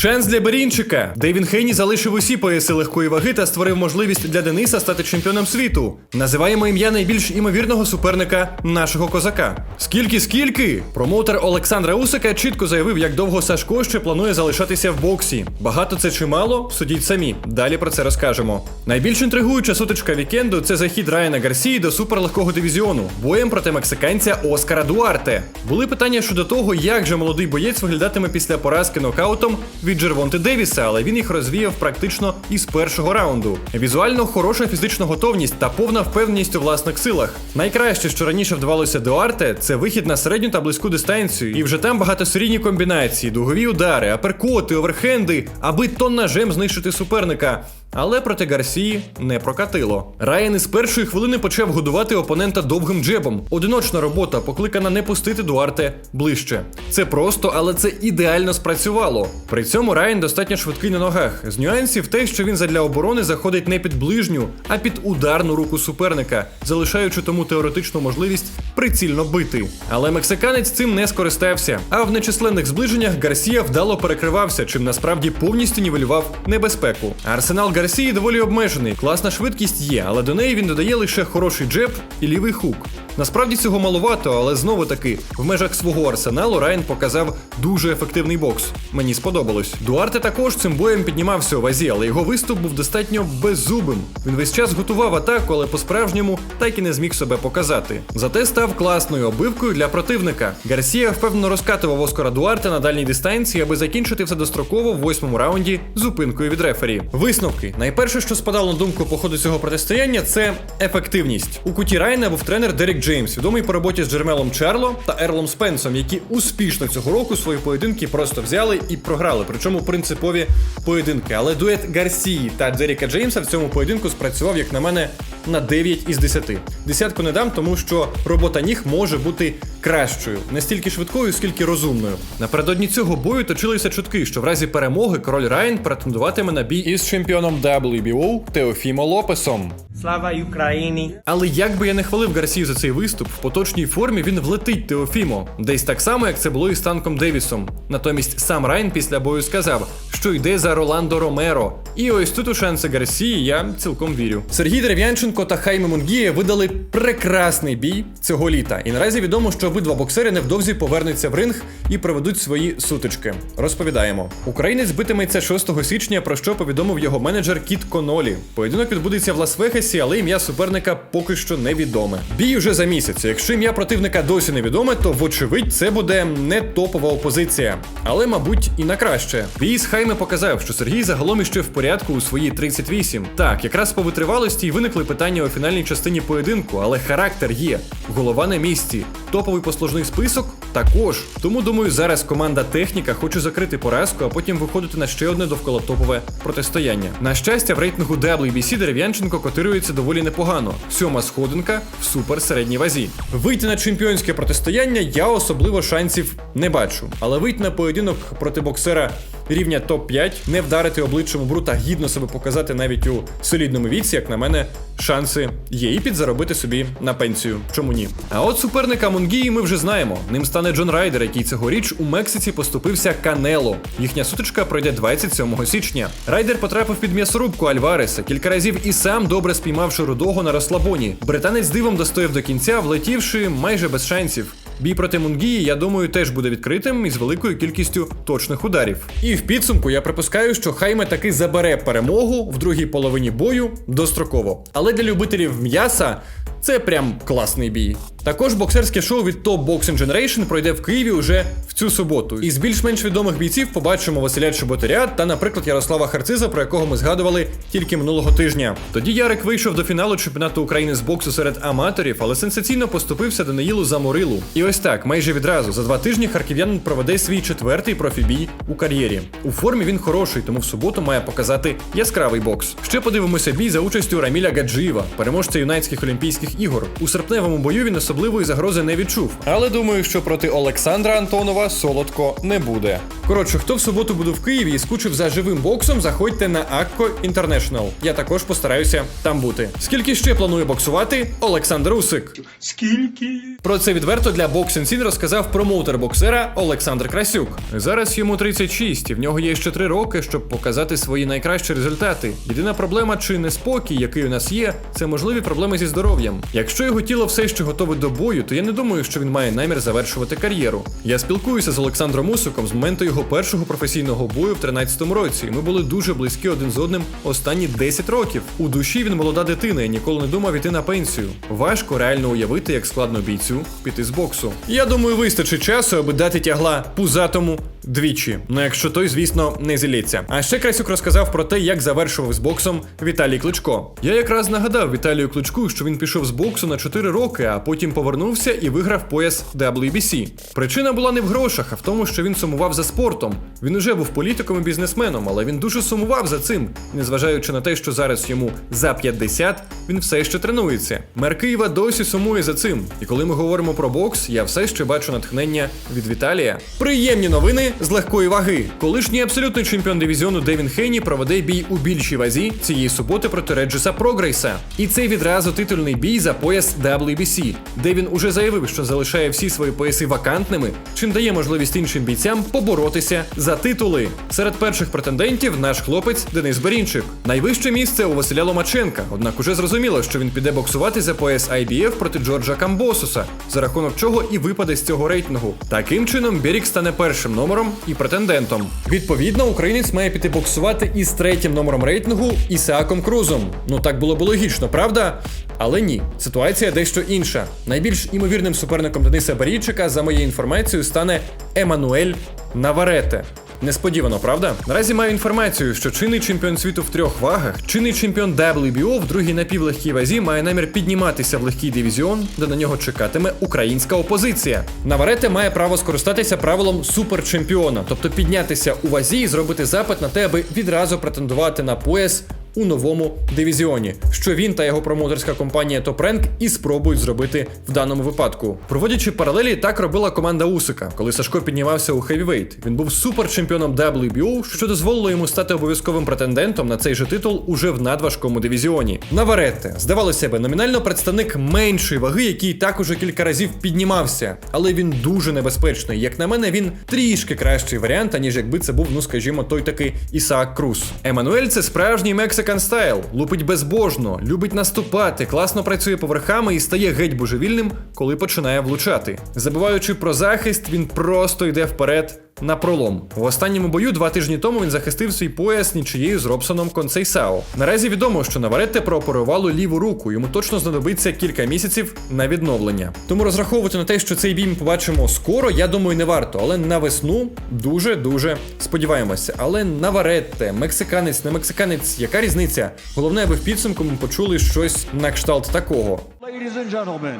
Шанс для Берінчика. Дейвін Хейні залишив усі пояси легкої ваги та створив можливість для Дениса стати чемпіоном світу. Називаємо ім'я найбільш імовірного суперника нашого козака. Скільки скільки? Промоутер Олександра Усика чітко заявив, як довго Сашко ще планує залишатися в боксі. Багато це чи мало? Судіть самі. Далі про це розкажемо. Найбільш інтригуюча сутичка вікенду це захід Райана Гарсії до суперлегкого дивізіону боєм проти мексиканця Оскара Дуарте. Були питання щодо того, як же молодий боєць виглядатиме після поразки нокаутом Джервонти Девіса, але він їх розвіяв практично із першого раунду. Візуально хороша фізична готовність та повна впевненість у власних силах. Найкраще, що раніше вдавалося Дуарте, це вихід на середню та близьку дистанцію, і вже там багатосерійні комбінації, дугові удари, аперкоти, оверхенди, аби тоннажем знищити суперника. Але проти Гарсії не прокатило. Райан із першої хвилини почав годувати опонента довгим джебом. Одиночна робота покликана не пустити Дуарте ближче. Це просто, але це ідеально спрацювало. При цьому Райан достатньо швидкий на ногах. З нюансів те, що він задля оборони заходить не під ближню, а під ударну руку суперника, залишаючи тому теоретичну можливість прицільно бити. Але мексиканець цим не скористався. А в нечисленних зближеннях Гарсія вдало перекривався, чим насправді повністю нівелював небезпеку. Арсенал Гарсії доволі обмежений. Класна швидкість є, але до неї він додає лише хороший джеб і лівий хук. Насправді цього маловато, але знову таки, в межах свого арсеналу Райан показав дуже ефективний бокс. Мені сподобалось. Дуарте також цим боєм піднімався у вазі, але його виступ був достатньо беззубим. Він весь час готував атаку, але по-справжньому так і не зміг себе показати. Зате став класною обивкою для противника. Гарсія впевнено розкатував Оскара Дуарте на дальній дистанції, аби закінчити все достроково в восьмому раунді зупинкою від рефері. Висновки. Найперше, що спадало на думку по ходу цього протистояння, це ефективність. У куті Райна був тренер Дерек Джеймс, відомий по роботі з Джермелом Чарло та Ерлом Спенсом, які успішно цього року свої поєдинки просто взяли і програли. Причому принципові поєдинки. Але дует Гарсії та Дерека Джеймса в цьому поєдинку спрацював, як на мене, на 9 із 10. Десятку не дам, тому що робота ніг може бути кращою, не стільки швидкою, скільки розумною. Напередодні цього бою точилися чутки, що в разі перемоги король Райан претендуватиме на бій із чемпіоном WBO Теофімо Лопесом. Слава Україні! Але як би я не хвалив Гарсію за цей виступ, в поточній формі він влетить Теофімо, десь так само, як це було і з танком Девісом. Натомість сам Райн після бою сказав, що йде за Роландо Ромеро. І ось тут у шанси Гарсії я цілком вірю. Сергій Дерев'янченко та Хайме Мунгія видали прекрасний бій цього літа. І наразі відомо, що обидва боксери невдовзі повернуться в ринг і проведуть свої сутички. Розповідаємо. Українець битиметься 6 січня, про що повідомив його менеджер Кіт Конолі. Поєдинок відбудеться в Лас-Вегасі, але ім'я суперника поки що невідоме. Бій вже за місяць. Якщо ім'я противника досі невідоме, то вочевидь це буде не топова опозиція. Але, мабуть, і на краще. Бій з Хайме показав, що Сергій загалом іще в порядку у свої 38. Так, якраз по витривалості й виникли питання у фінальній частині поєдинку, але характер є. Голова на місці. Топовий послужний список також. Тому думаю, зараз команда техніка хоче закрити поразку, а потім виходити на ще одне довкола топове протистояння. На щастя, в рейтингу WBC Дерев'янченко котирується доволі непогано. Сьома сходинка в супер середній вазі. Вийти на чемпіонське протистояння я особливо шансів не бачу. Але вийти на поєдинок проти боксера рівня топ-5, не вдарити обличчям у бру та гідно себе показати навіть у солідному віці, як на мене, шанси є і підзаробити собі на пенсію. Чому ні? А от суперника Мунгії ми вже знаємо. Ним стане Джон Райдер, який цьогоріч у Мексиці поступився Канело. Їхня сутичка пройде 27 січня. Райдер потрапив під м'ясорубку Альвареса кілька разів і сам добре спіймавши рудого на розслабоні. Британець дивом достояв до кінця, влетівши майже без шансів. Бій проти Мунгії, я думаю, теж буде відкритим із великою кількістю точних ударів. І в підсумку я припускаю, що Хайме таки забере перемогу в другій половині бою достроково. Але для любителів м'яса це прям класний бій. Також боксерське шоу від Top Boxing Generation пройде в Києві уже в цю суботу. Із більш-менш відомих бійців побачимо Василя Чеботаря та, наприклад, Ярослава Харциза, про якого ми згадували тільки минулого тижня. Тоді Ярик вийшов до фіналу чемпіонату України з боксу серед аматорів, але сенсаційно поступився Даниїлу Заморилу. І ось так, майже відразу за два тижні харків'янин проведе свій четвертий профібій у кар'єрі. У формі він хороший, тому в суботу має показати яскравий бокс. Ще подивимося бій за участю Раміля Гаджиєва, переможця юнацьких олімпійських Олімпійських ігор. У серпневому бою він особливої загрози не відчув. Але думаю, що проти Олександра Антонова солодко не буде. Коротше, хто в суботу буде в Києві і скучив за живим боксом, заходьте на Акко International. Я також постараюся там бути. Скільки ще планує боксувати Олександр Усик? Скільки? Про це відверто для Box Scene розказав промоутер боксера Олександр Красюк. Зараз йому 36, і в нього є ще 3 роки, щоб показати свої найкращі результати. Єдина проблема чи неспокій, який у нас є, це можливі проблеми зі здоров'ям. Якщо його тіло все ще готове до бою, то я не думаю, що він має намір завершувати кар'єру. Я спілкуюся з Олександром Усиком з моменту його першого професійного бою в 13-му році. і Ми були дуже близькі один з одним останні 10 років. У душі він молода дитина і ніколи не думав іти на пенсію. Важко реально уявити, як складно бійцю піти з боксу. Я думаю, вистачить часу, аби дати тягла пузатому двічі. Ну якщо той, звісно, не зілється. А ще Красюк розказав про те, як завершував з боксом Віталій Кличко. Я якраз нагадав Віталію Кличку, що він пішов з боксу на 4 роки, а потім повернувся і виграв пояс WBC. Причина була не в грошах, а в тому, що він сумував за спортом. Він уже був політиком і бізнесменом, але він дуже сумував за цим. Незважаючи на те, що зараз йому за 50, він все ще тренується. Мер Києва досі сумує за цим. І коли ми говоримо про бокс, я все ще бачу натхнення від Віталія. Приємні новини з легкої ваги. Колишній абсолютний чемпіон дивізіону Девін Хейні проведе бій у більшій вазі цієї суботи проти Реджеса Прогрейса. І це відразу титульний бій за пояс WBC, де він уже заявив, що залишає всі свої пояси вакантними, чим дає можливість іншим бійцям поборотися за титули. Серед перших претендентів наш хлопець Денис Берінчик. Найвище місце у Василя Ломаченка. Однак уже зрозуміло, що він піде боксувати за пояс IBF проти Джорджа Камбосуса, за рахунок чого і випаде з цього рейтингу. Таким чином, Бірік стане першим номером і претендентом. Відповідно, українець має піти боксувати із третім номером рейтингу Ісааком Крузом. Ну так було б логічно, правда? Але ні, ситуація дещо інша. Найбільш імовірним суперником Дениса Барійчика, за моєю інформацією, стане Емануель Наварете. Несподівано, правда? Наразі маю інформацію, що чинний чемпіон світу в трьох вагах, чинний чемпіон WBO в другій напівлегкій вазі має намір підніматися в легкий дивізіон, де на нього чекатиме українська опозиція. Наварете має право скористатися правилом суперчемпіона, тобто піднятися у вазі і зробити запит на те, аби відразу претендувати на пояс у новому дивізіоні, що він та його промоутерська компанія Rank і спробують зробити в даному випадку. Проводячи паралелі, так робила команда Усика, коли Сашко піднімався у хевівейт. Він був суперчемпіоном WBO, що дозволило йому стати обов'язковим претендентом на цей же титул уже в надважкому дивізіоні. Наваретте, здавалося би, номінально представник меншої ваги, який також кілька разів піднімався, але він дуже небезпечний. Як на мене, він трішки кращий варіант, аніж якби це був, ну скажімо, той такий Ісаак Круз. Еммануель це справжній Мексикан стайл, лупить безбожно, любить наступати, класно працює поверхами і стає геть божевільним, коли починає влучати. Забуваючи про захист, він просто йде вперед. На пролом в останньому бою два тижні тому він захистив свій пояс нічиєю з Робсоном Концейсао. Наразі відомо, що Наваретте прооперувало ліву руку. Йому точно знадобиться кілька місяців на відновлення. Тому розраховувати на те, що цей бій ми побачимо скоро, я думаю, не варто. Але на весну дуже дуже сподіваємося. Але Наваретте, мексиканець, не мексиканець, яка різниця? Головне, аби в підсумку ми почули щось на кшталт такого. Ladies and gentlemen,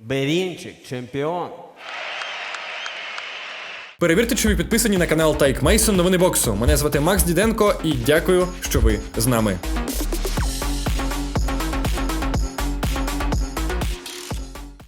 Берінчик, чемпіон. Перевірте, чи ви підписані на канал Тайк Мейсон Новини боксу. Мене звати Макс Діденко і дякую, що ви з нами.